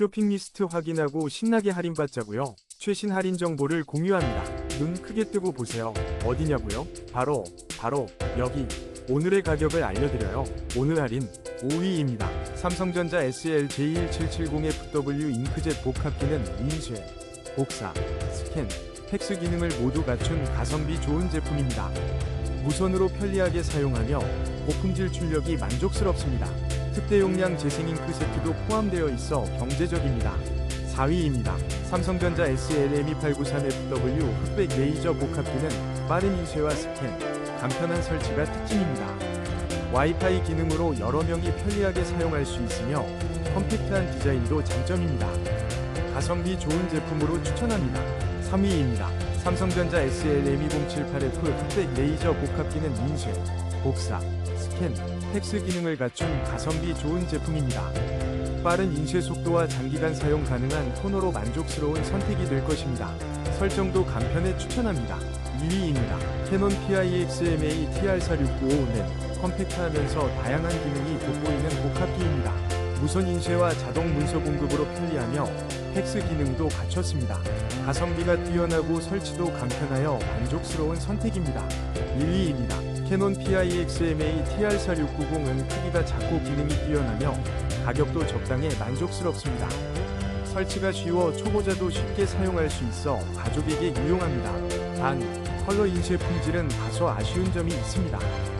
쇼핑 리스트 확인하고 신나게 할인받자고요. 최신 할인 정보를 공유합니다. 눈 크게 뜨고 보세요. 어디냐고요? 바로 바로 여기. 오늘의 가격을 알려드려요. 오늘 할인 5위입니다. 삼성전자 SL-J1770FW 잉크젯 복합기는 인쇄, 복사, 스캔, 팩스 기능을 모두 갖춘 가성비 좋은 제품입니다. 무선으로 편리하게 사용하며 고품질 출력이 만족스럽습니다. 특대 용량 재생 잉크 세트도 포함되어 있어 경제적입니다. 4위입니다. 삼성전자 SLM2893FW 흑백 레이저 복합기는 빠른 인쇄와 스캔, 간편한 설치가 특징입니다. 와이파이 기능으로 여러 명이 편리하게 사용할 수 있으며 컴팩트한 디자인도 장점입니다. 가성비 좋은 제품으로 추천합니다. 3위입니다. 삼성전자 SL M2078F 흑백 레이저 복합기는 인쇄, 복사, 스캔, 팩스 기능을 갖춘 가성비 좋은 제품입니다. 빠른 인쇄 속도와 장기간 사용 가능한 토너로 만족스러운 선택이 될 것입니다. 설정도 간편해 추천합니다. 2위입니다. 캐논 PIXMA TR4695는 컴팩트하면서 다양한 기능이 돋보이는. 무선 인쇄와 자동 문서 공급으로 편리하며 팩스 기능도 갖췄습니다. 가성비가 뛰어나고 설치도 간편하여 만족스러운 선택입니다. 1위입니다. 캐논 PIXMA TR4690은 크기가 작고 기능이 뛰어나며 가격도 적당해 만족스럽습니다. 설치가 쉬워 초보자도 쉽게 사용할 수 있어 가족에게 유용합니다. 단, 컬러 인쇄 품질은 다소 아쉬운 점이 있습니다.